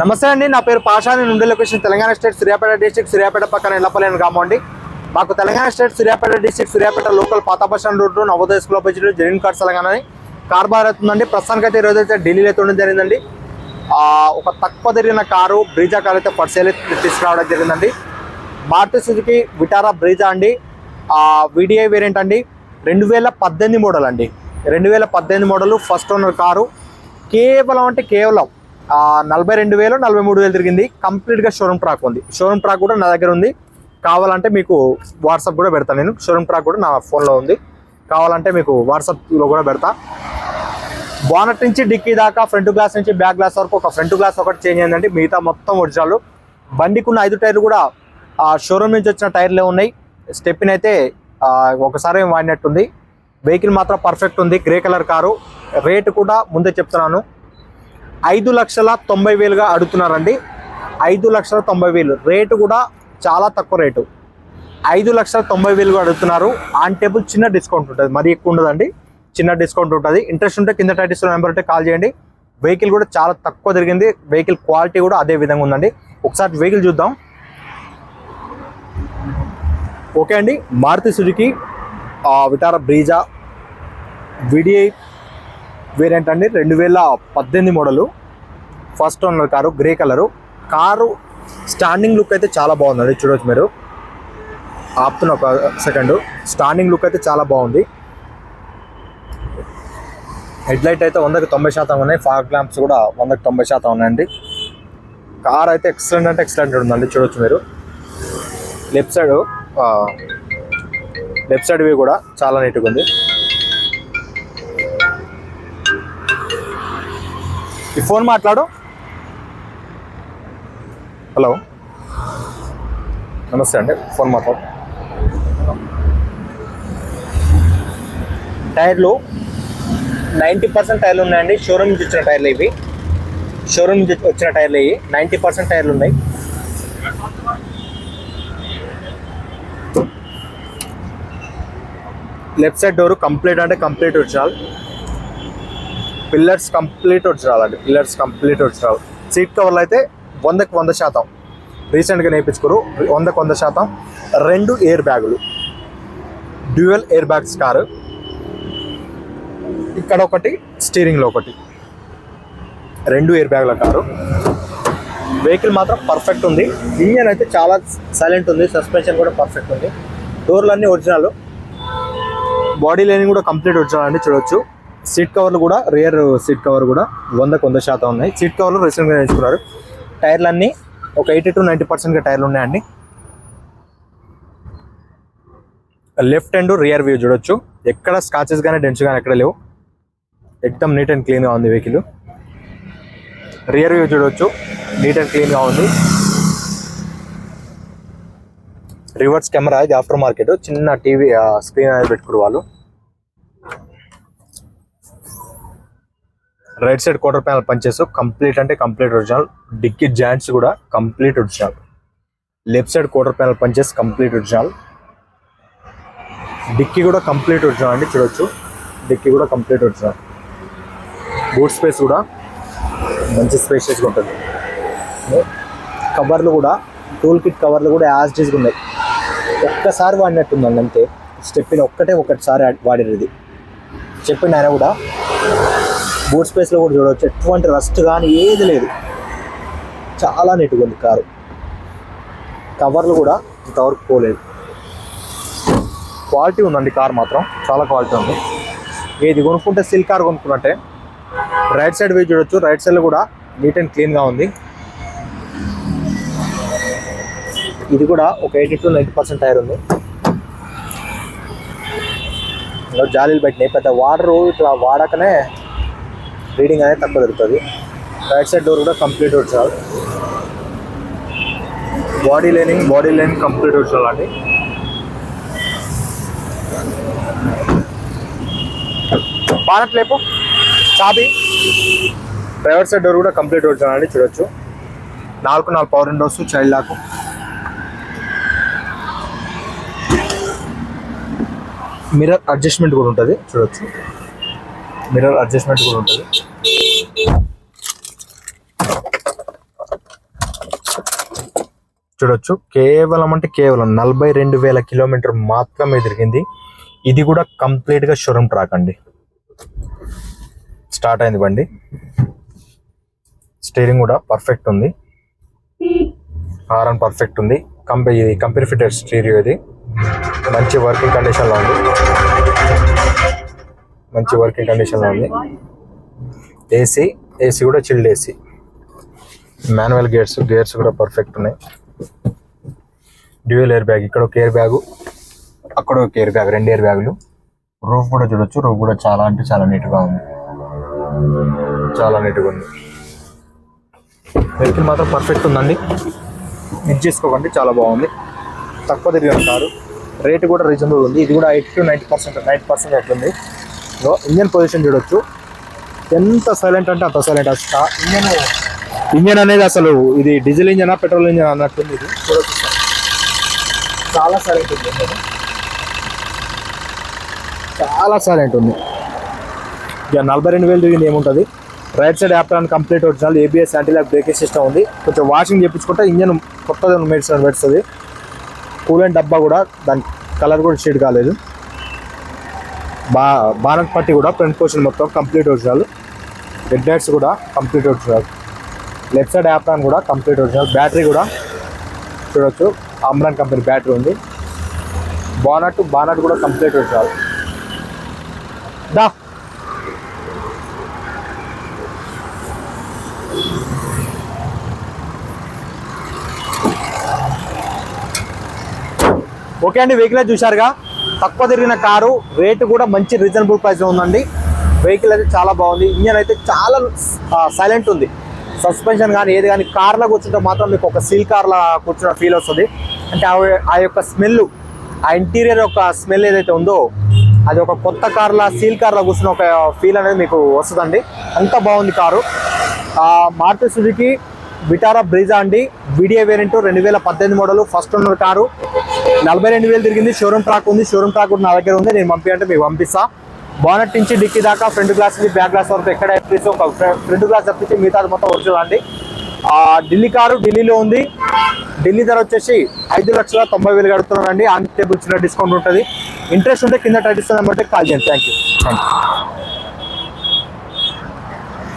నమస్తే అండి నా పేరు పాషాని నుండి ఉండే location Telangana state Suryapet district Suryapet పక్కన ఎల్లపల్లి గ్రామం అండి. మాకు Telangana state Suryapet district Suryapet local పాత రోడ్డు నవోదయ స్కూల్ ఆపోజిట్ జరీన్ కార్డ్ తెలంగాణ అని కార్ బార్ అవుతుందండి ప్రస్తుతానికి అయితే ఈరోజు అయితే ఢిల్లీలో అయితే జరిగిందండి. ఒక తక్కువ తిరిగిన కారు బ్రీజా కార్ అయితే పర్సేల్ తీసుకురావడం జరిగిందండి. మారుతి సుజుకి విటారా బ్రీజా అండి. విడిఐ వేరియంట్ అండి. రెండు వేల పద్దెనిమిది మోడల్ అండి. రెండు వేల పద్దెనిమిది మోడల్ ఫస్ట్ ఓనర్ కారు. కేవలం అంటే కేవలం నలభై రెండు వేలు నలభై మూడు వేలు తిరిగింది. కంప్లీట్గా షోరూమ్ ట్రాక్ ఉంది. షోరూమ్ ట్రాక్ కూడా నా దగ్గర ఉంది. కావాలంటే మీకు వాట్సాప్ కూడా పెడతాను నేను. షోరూమ్ ట్రాక్ కూడా నా ఫోన్లో ఉంది. కావాలంటే మీకు వాట్సాప్లో కూడా పెడతా. బానట్ నుంచి డిక్కీ దాకా ఫ్రంట్ గ్లాస్ నుంచి బ్యాక్ గ్లాస్ వరకు ఒక ఫ్రంట్ గ్లాస్ ఒకటి చేంజ్ అయిందండి మిగతా మొత్తం ఒరిజినల్. బండికున్న ఐదు టైర్లు కూడా ఆ షోరూమ్ నుంచి వచ్చిన టైర్లే ఉన్నాయి. స్టెప్పిన్ అయితే ఒకసారి వాడినట్టుంది. వెహికల్ మాత్రం పర్ఫెక్ట్ ఉంది. Grey colour car. రేటు కూడా ముందే చెప్తున్నాను. ఐదు లక్షల తొంభై వేలుగా అడుగుతున్నారండి. ఐదు లక్షల తొంభై వేలు. రేటు కూడా చాలా తక్కువ రేటు. ఐదు లక్షల తొంభై వేలుగా అడుగుతున్నారు. ఆన్ టేబుల్ చిన్న డిస్కౌంట్ ఉంటుంది. మరీ ఎక్కువ ఉండదండి. చిన్న డిస్కౌంట్ ఉంటుంది. ఇంట్రెస్ట్ ఉంటే కింద టైటిల్స్ నెంబర్ ఉంటే కాల్ చేయండి. వెహికల్ కూడా చాలా తక్కువ తిరిగింది. వెహికల్ క్వాలిటీ కూడా అదే విధంగా ఉందండి. ఒకసారి వెహికల్ చూద్దాం. ఓకే అండి. Maruti Suzuki Vitara Brezza VDI variant అండి రెండు వేల పద్దెనిమిది model. First owner car grey colour car standing look అయితే చాలా బాగుందండి చూడవచ్చు మీరు. ఆపుతున్న ఒక సెకండ్ స్టాండింగ్ లుక్ అయితే చాలా బాగుంది. హెడ్ లైట్ అయితే వందకి తొంభై శాతం ఉన్నాయి. ఫాగ్ ల్యాంప్స్ కూడా వందకి తొంభై శాతం ఉన్నాయండి. కార్ అయితే ఎక్సలెంట్ అంటే ఎక్సలెంట్ ఉందండి చూడొచ్చు మీరు. Left side left side view కూడా చాలా నీట్గా ఉంది. ఈ ఫోన్ మాట్లాడు. హలో. నమస్తే అండి ఫోన్ మాట్లాడు. టైర్లు నైంటీ పర్సెంట్ టైర్లు ఉన్నాయండి. షోరూమ్ నుంచి వచ్చిన టైర్లు ఇవి. షోరూమ్ నుంచి వచ్చిన టైర్లు ఇవి. నైంటీ పర్సెంట్ టైర్లు ఉన్నాయి. లెఫ్ట్ సైడ్ డోర్ కంప్లీట్ అంటే కంప్లీట్ ఒరిజినల్ పిల్లర్స్ కంప్లీట్ వచ్చి అండి పిల్లర్స్ కంప్లీట్ వచ్చి రావు. సీట్ కవర్లు అయితే వందకు వంద శాతం. రీసెంట్గా నేర్పించుకోరు. వందకు వంద శాతం. రెండు ఎయిర్ బ్యాగులు. Dual air bags car. ఇక్కడ ఒకటి స్టీరింగ్లో ఒకటి. రెండు ఎయిర్ బ్యాగ్ల కారు. వెహికల్ మాత్రం పర్ఫెక్ట్ ఉంది. ఇంజన్ అయితే చాలా సైలెంట్ ఉంది. సస్పెన్షన్ కూడా పర్ఫెక్ట్ ఉంది. డోర్లన్నీ ఒరిజినల్. బాడీ లైనింగ్ కూడా కంప్లీట్ ఒరిజినల్ అండి చూడొచ్చు. సీట్ కవర్లు కూడా రియర్ సీట్ కవర్ కూడా వందకు వంద శాతం ఉన్నాయి. సీట్ కవర్లు రీసెంట్గా నేర్చుకున్నారు టైర్లు అన్నీ ఒక ఎయిటీ టు నైంటీ పర్సెంట్గా టైర్లు ఉన్నాయండి. లెఫ్ట్ అండ్ రియర్ వ్యూ చూడొచ్చు. ఎక్కడ స్కాచెస్ కానీ డెన్స్ కానీ ఎక్కడ లేవు. ఎక్దమ్ నీట్ అండ్ క్లీన్గా ఉంది వెహికల్ రియర్ వ్యూ చూడొచ్చు. నీట్ అండ్ క్లీన్గా ఉంది. రివర్స్ కెమెరా ఇది ఆఫ్టర్ మార్కెట్ చిన్న టీవీ స్క్రీన్ అనేది పెట్టుకోరు వాళ్ళు. Right side quarter panel punches complete అంటే కంప్లీట్ ఒరిజినల్ డిక్కీ జాయింట్స్ కూడా complete original left side quarter panel punches complete original dicky కూడా కంప్లీట్ ఒరిజినల్ అండి చూడొచ్చు. డిక్కీ కూడా కంప్లీట్ ఒరిజినల్ బూట్ స్పేస్ కూడా మంచి స్పేషియస్గా ఉంటుంది. కవర్లు కూడా టూల్ కిట్ కవర్లు కూడా యాజ్ డీజ్గా ఉన్నాయి. ఒక్కసారి వాడినట్టుందండి అంతే. స్టెప్పిన ఒక్కటే ఒకటిసారి వాడినది. చెప్పిన ఆయన కూడా బూట్ స్పేస్లో కూడా చూడవచ్చు ఎటువంటి రస్ట్ కానీ ఏది లేదు. చాలా నీట్గా ఉంది కారు. కవర్లు కూడా ఇంతవరకు పోలేదు. క్వాలిటీ ఉందండి కార్ మాత్రం. చాలా క్వాలిటీ ఉంది. ఏది కొనుక్కుంటే సిల్క్ కార్ కొనుక్కున్నట్టే. రైట్ సైడ్ వ్యూ చూడొచ్చు. రైట్ సైడ్ కూడా నీట్ అండ్ క్లీన్గా ఉంది. ఇది కూడా ఒక eighty to ninety percent tyre ఉంది. జాలీలు పెట్టినాయి. పెద్ద వాటర్ ఇట్లా వాడకనే రీడింగ్ అనేది తక్కువ దొరుకుతుంది రైట్ సైడ్ డోర్ కూడా కంప్లీట్ వచ్చారు body lining body line complete వచ్చాలండి అండి. బానట్ లేపు చాబీ డ్రైవర్ సైడ్ డోర్ కూడా కంప్లీట్ వచ్చానండి చూడొచ్చు. నాలుగు నాలుగు power windows child lock mirror adjustment కూడా ఉంటుంది చూడొచ్చు. మిర్రర్ అడ్జస్ట్మెంట్ కూడా ఉంటుంది. చూడొచ్చు. కేవలం అంటే కేవలం నలభై రెండు వేల కిలోమీటర్ మాత్రమే తిరిగింది. ఇది కూడా కంప్లీట్గా షోరూమ్ ట్రాక్ అండి. స్టార్ట్ అయింది బండి. స్టీరింగ్ కూడా పర్ఫెక్ట్ ఉంది. హారన్ పర్ఫెక్ట్ ఉంది. కంపెనీ ఇది కంపెనీ ఫిటెడ్ స్టీరియో ఇది. మంచి వర్కింగ్ కండిషన్లో ఉంది. మంచి వర్కింగ్ కండిషన్లో ఉంది. ఏసీ ఏసీ కూడా chilled AC. Manual gears gears కూడా పర్ఫెక్ట్ ఉన్నాయి. Dual air bag. ఇక్కడ ఒక ఎయిర్ బ్యాగు అక్కడ ఒక ఎయిర్ బ్యాగ్ రెండు ఎయిర్ బ్యాగులు. రూఫ్ కూడా చూడొచ్చు. రూఫ్ కూడా చాలా అంటే చాలా నీట్గా ఉంది. చాలా నీట్గా ఉంది. వెహికల్ మాత్రం పర్ఫెక్ట్ ఉందండి. మిస్ చేసుకోకండి. చాలా బాగుంది. తక్కువ తిరిగిన కారు. రేట్ కూడా రీజనబుల్ ఉంది. ఇది కూడా eighty to ninety percent ninety percent అవుతుంది ఇంజన్ పొజిషన్ చూడొచ్చు. ఎంత సైలెంట్ అంటే అంత సైలెంట్ ఇంజన్ ఇంజన్ అనేది అసలు ఇది డీజిల్ ఇంజనా పెట్రోల్ ఇంజన్ అన్నట్టుంది ఇది. చూడొచ్చు చాలా సైలెంట్ ఉంది చాలా సైలెంట్ ఉంది. ఇక నలభై రెండు వేలు తిరిగింది ఏముంటుంది? Right side apron complete original ABS anti lock braking system ఉంది. కొంచెం వాషింగ్ చేయించుకుంటే ఇంజన్ కొత్తది మెడిసిన్ పెడుతుంది. కూలెంట్ డబ్బా కూడా దాని కలర్ కూడా షేడ్ కాలేదు. బా బానట్ పట్టి కూడా ఫ్రంట్ పోర్షన్ మొత్తం కంప్లీట్ ఒరిజినల్. హెడ్ లైట్స్ కూడా complete original. Left side apron కూడా కంప్లీట్ ఒరిజినల్. బ్యాటరీ కూడా చూడొచ్చు. అమ్రాన్ కంపెనీ బ్యాటరీ ఉంది. బానట్ బానట్ కూడా కంప్లీట్ ఒరిజినల్. దా. ఓకే అండి వెహికల్ అయితే చూశారుగా. తక్కువ తిరిగిన కారు రేటు కూడా మంచి రీజనబుల్ ప్రైస్ ఉందండి. వెహికల్ అయితే చాలా బాగుంది. ఇంజన్ అయితే చాలా సైలెంట్ ఉంది. సస్పెన్షన్ కానీ ఏది కానీ కార్లో కూర్చుంటే మాత్రం మీకు ఒక సీల్ కార్లో కూర్చున్న ఫీల్ వస్తుంది. అంటే ఆ- ఆ యొక్క స్మెల్ ఆ ఇంటీరియర్ యొక్క స్మెల్ ఏదైతే ఉందో అది ఒక కొత్త కార్లో సీల్ కార్లో కూర్చున్న ఒక ఫీల్ అనేది మీకు వస్తుందండి. అంత బాగుంది car. Maruti Suzuki Vitara Brezza అండి. వీడియో వేరియంట్ రెండు వేల పద్దెనిమిది మోడల్ ఫస్ట్ ఉన్న కారు. నలభై రెండు వేలు తిరిగింది. షోరూమ్ ట్రాక్ ఉంది. షోరూమ్ ట్రాక్ కూడా నా దగ్గర ఉంది. నేను పంపి అంటే మీకు పంపిస్తా. బానెట్ నుంచి డిక్కీ దాకా ఫ్రంట్ గ్లాస్ నుంచి బ్యాక్ గ్లాస్ వరకు ఎక్కడ ఎప్పుడు ఒక ఫ్రంట్ గ్లాస్ తప్పించి మిగతా మొత్తం ఒరిజినల్ అండి. ఢిల్లీ కారు ఢిల్లీలో ఉంది. ఢిల్లీ ధర వచ్చేసి ఐదు లక్షల తొంభై వేలు కడుతున్నానండి ఆన్ టేబుల్ చిన్న డిస్కౌంట్ ఉంటుంది. ఇంట్రెస్ట్ ఉంటే కింద టైటిల్ నెంబర్ కాల్ చేయండి. Thank you thank you